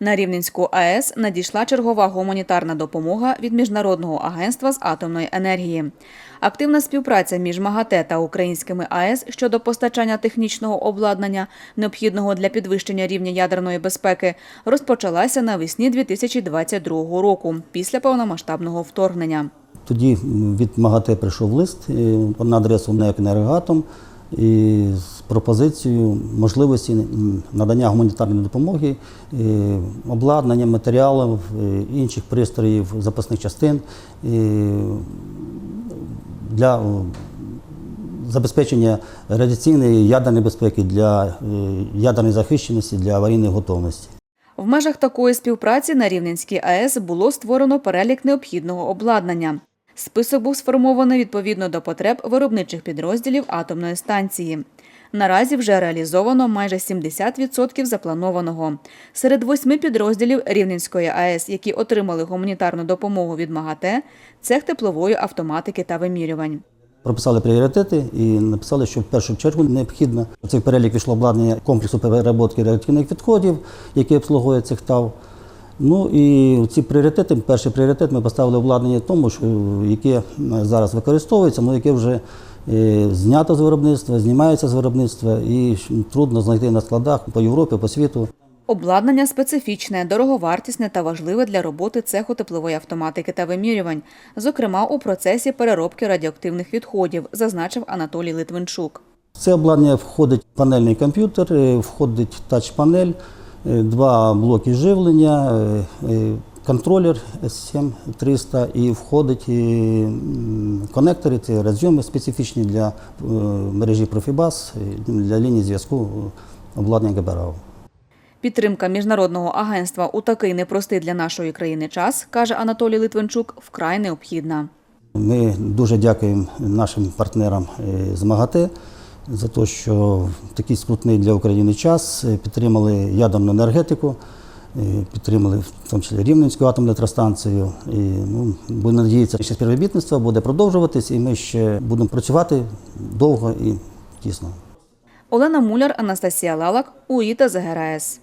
На Рівненську АЕС надійшла чергова гуманітарна допомога від Міжнародного агентства з атомної енергії. Активна співпраця між МАГАТЕ та українськими АЕС щодо постачання технічного обладнання, необхідного для підвищення рівня ядерної безпеки, розпочалася навесні 2022 року після повномасштабного вторгнення. Тоді від МАГАТЕ прийшов лист е, на адресу НЕК «Енергоатом» і з пропозицією можливості надання гуманітарної допомоги, е, обладнання, матеріалів, е, інших пристроїв, запасних частин е, для забезпечення радіаційної ядерної безпеки, для ядерної захищеності, для аварійної готовності. В межах такої співпраці на Рівненській АЕС було створено перелік необхідного обладнання. Список був сформований відповідно до потреб виробничих підрозділів атомної станції. Наразі вже реалізовано майже 70% запланованого. Серед восьми підрозділів Рівненської АЕС, які отримали гуманітарну допомогу від МАГАТЕ, цех теплової автоматики та вимірювань. Прописали пріоритети і написали, що в першу чергу необхідно в цей перелік війшло обладнання комплексу переробки радіоактивних відходів, який обслуговує цих ТАВ. Ну і ці пріоритети, перший пріоритет ми поставили обладнання тому, що, яке зараз використовується, ну яке вже е, знято з виробництва, знімається з виробництва і трудно знайти на складах по Європі, по світу. Обладнання специфічне, дороговартісне та важливе для роботи цеху теплової автоматики та вимірювань, зокрема у процесі переробки радіоактивних відходів, зазначив Анатолій Литвинчук. В це обладнання входить панельний комп'ютер, е, входить тач-панель, е, два блоки живлення, е, е, контролер S7-300 і входить е, конектори, це розйоми специфічні для е, мережі Profibus, е, для лінії зв'язку е, обладнання ГБРАУ. Підтримка міжнародного агентства у такий непростий для нашої країни час, каже Анатолій Литвинчук, вкрай необхідна. Ми дуже дякуємо нашим партнерам е, з МАГАТЕ за те, що такий скрутний для України час е, підтримали ядерну енергетику, е, підтримали в тому числі Рівненську атомну електростанцію. І, ну, будемо надіятися, що співробітництво буде продовжуватись, і ми ще будемо працювати довго і тісно. Олена Муляр, Анастасія Лалак, УІТА ЗГРАЕС.